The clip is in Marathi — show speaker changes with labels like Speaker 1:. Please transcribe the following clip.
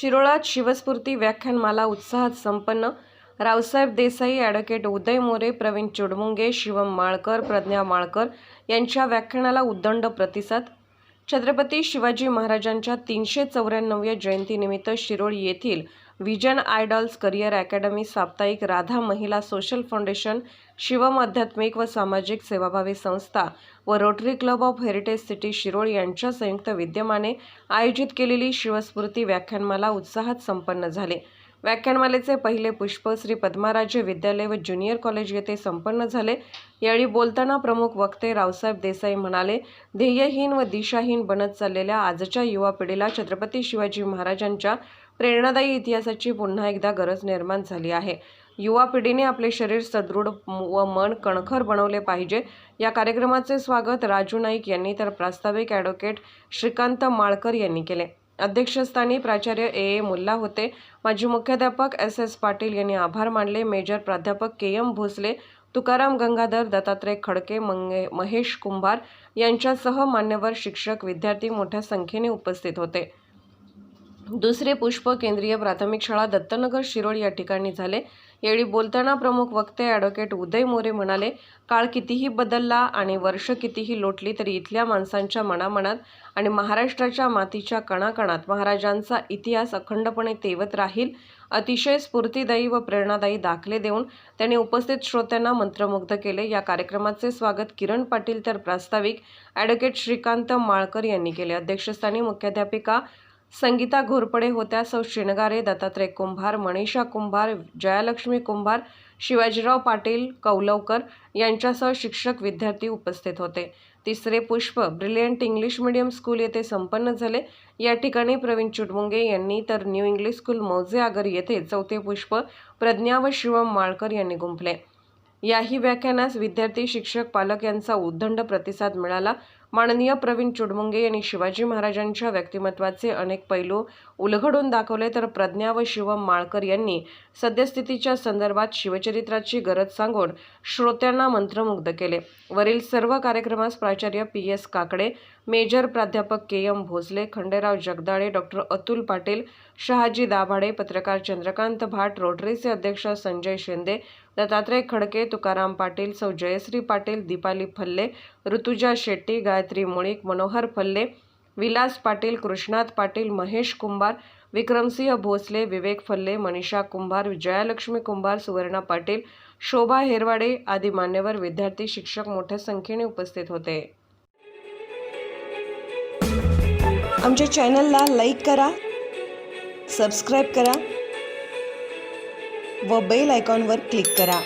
Speaker 1: शिरोळात शिवस्फूर्ती व्याख्यानमाला उत्साहात संपन्न. रावसाहेब देसाई ॲडव्होकेट उदय मोरे प्रवीण चुडमुंगे शिवम माळकर प्रज्ञा माळकर यांच्या व्याख्यानाला उद्दंड प्रतिसाद. छत्रपती शिवाजी महाराजांच्या तीनशे चौऱ्याण्णव्या जयंतीनिमित्त शिरोळ येथील विजन आयडॉल्स करिअर अकॅडमी साप्ताहिक राधा महिला सोशल फाउंडेशन शिवम आध्यात्मिक व सामाजिक सेवाभावी संस्था व rotary club of heritage city Shirol यांच्या संयुक्त विद्यमाने आयोजित केलेली शिवस्फूर्ती व्याख्यानमाला उत्साहात संपन्न झाले. व्याख्यानमालेचे पहिले पुष्प श्री पद्माराजे विद्यालय व ज्युनियर कॉलेज येथे संपन्न झाले. यावेळी बोलताना प्रमुख वक्ते रावसाहेब देसाई म्हणाले ध्येयहीन व दिशाहीन बनत चाललेल्या आजच्या युवा पिढीला छत्रपती शिवाजी महाराजांच्या प्रेरणादायी इतिहासाची पुन्हा एकदा गरज निर्माण झाली आहे. युवा पिढीने आपले शरीर सदृढ व मन कणखर बनवले पाहिजे. या कार्यक्रमाचे स्वागत राजू नाईक यांनी तर प्रास्ताविक ॲडव्होकेट श्रीकांत माळकर यांनी केले. अध्यक्षस्थानी प्राचार्य ए. ए. मुल्ला होते. माजी मुख्याध्यापक एस. एस. पाटील यांनी आभार मानले. मेजर प्राध्यापक के. एम. भोसले तुकाराम गंगाधर दत्तात्रय खडके मंगे महेश कुंभार यांच्यासह मान्यवर शिक्षक विद्यार्थी मोठ्या संख्येने उपस्थित होते. दुसरे पुष्प केंद्रीय प्राथमिक शाळा दत्तनगर शिरोळ या ठिकाणी झाले. यावेळी बोलताना प्रमुख वक्ते ॲडव्होकेट उदय मोरे म्हणाले काळ कितीही बदलला आणि वर्ष कितीही लोटली तरी इथल्या माणसांच्या मनामनात आणि महाराष्ट्राच्या मातीच्या कणाकणात महाराजांचा इतिहास अखंडपणे तेवत राहील अतिशय स्फूर्तिदायी व प्रेरणादायी दाखले देऊन त्यांनी उपस्थित श्रोत्यांना मंत्रमुग्ध केले. या कार्यक्रमाचे स्वागत किरण पाटील तर प्रास्ताविक ॲडव्होकेट श्रीकांत माळकर यांनी केले. अध्यक्षस्थानी मुख्याध्यापिका संगीता घोरपडे होत्या सौ शिणगारे दत्तात्रय कुंभार मनीषा कुंभार जयालक्ष्मी कुंभार शिवाजीराव पाटील कौलवकर यांच्यासह शिक्षक विद्यार्थी उपस्थित होते. तिसरे पुष्प ब्रिलियंट इंग्लिश मीडियम स्कूल येथे संपन्न झाले. या ठिकाणी प्रवीण चुटमुंगे यांनी तर न्यू इंग्लिश स्कूल मौजे आगर येथे चौथे पुष्प प्रज्ञा व शिवम माळकर यांनी गुंफले. याही व्याख्यानास विद्यार्थी शिक्षक पालक यांचा उद्दंड प्रतिसाद मिळाला. माननीय प्रवीण चुडमुंगे यांनी शिवाजी महाराजांच्या व्यक्तिमत्वाचे अनेक पैलू उलगडून दाखवले. तर प्रज्ञा व शिवम माळकर यांनी सद्यस्थितीच्या संदर्भात शिवचरित्राची गरज सांगून श्रोत्यांना मंत्रमुग्ध केले. वरील सर्व कार्यक्रमास प्राचार्य पी. एस. काकडे मेजर प्राध्यापक K. M. Bhosale Khanderao Jagdale doctor Atul Patil Shahaji Dabhade पत्रकार चंद्रकांत भाट रोटरीचे अध्यक्ष संजय शिंदे दत्तात्रय खडके तुकाराम पाटील सौ. जयश्री पाटील दीपाली फल्ले ऋतुजा शेट्टी गायत्री मुळीक मनोहर फल्ले विलास पाटील कृष्णात पाटील महेश कुंभार विक्रमसिंह भोसले विवेक फल्ले मनीषा कुंभार जयालक्ष्मी कुंभार सुवर्णा पाटील शोभा हेरवाडे आदी मान्यवर विद्यार्थी शिक्षक मोठ्या संख्येने उपस्थित होते. आमच्या चॅनलला लाईक करा सबस्क्राईब करा व बेल आयकॉनवर क्लिक करा.